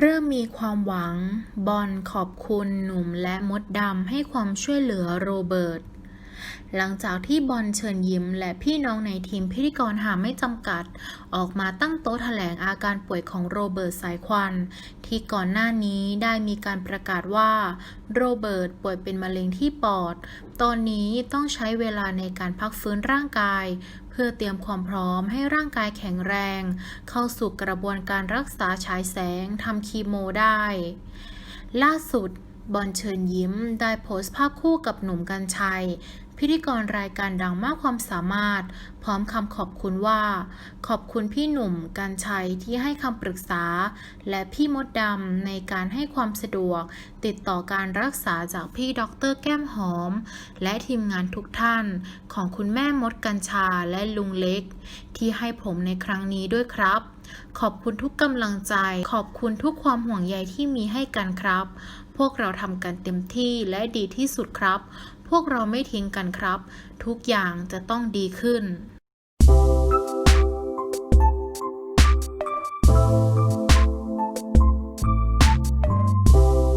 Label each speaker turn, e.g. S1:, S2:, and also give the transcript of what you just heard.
S1: เริ่มมีความหวัง บอลขอบคุณหนุ่มและมดดำให้ความช่วยเหลือโรเบิร์ต หลังจากที่บอลเชิญยิ้ม และพี่น้องในทีมพิธีกรหาไม่จำกัด ออกมาตั้งโต๊ะแถลงอาการป่วยของโรเบิร์ตสายควัน ที่ก่อนหน้านี้ได้มีการประกาศว่า โรเบิร์ตป่วยเป็นมะเร็งที่ปอด ตอนนี้ต้องใช้เวลาในการพักฟื้นร่างกาย เพื่อเตรียมความพร้อมให้ร่างกายแข็งแรง เข้าสู่กระบวนการรักษาฉายแสงทำคีโมได้ ล่าสุดบอลเชิญยิ้มได้โพสต์ภาพคู่กับหนุ่มกัญชัยพิธีกรรายการดังมากความสามารถ พร้อมคำขอบคุณว่า ขอบคุณพี่หนุ่มกัญชัยที่ให้คำปรึกษา และพี่มดดำในการให้ความสะดวก ติดต่อการรักษาจากพี่ด็อกเตอร์แก้มหอม และทีมงานทุกท่านของคุณแม่มดกัญชาและลุงเล็ก ที่ให้ผมในครั้งนี้ด้วยครับ ขอบคุณทุกกำลังใจ ขอบคุณทุกความห่วงใยที่มีให้กันครับ พวกเราทำกันเต็มที่และดีที่สุดครับพวกเราไม่ทิ้งกันครับ ทุกอย่างจะต้องดีขึ้น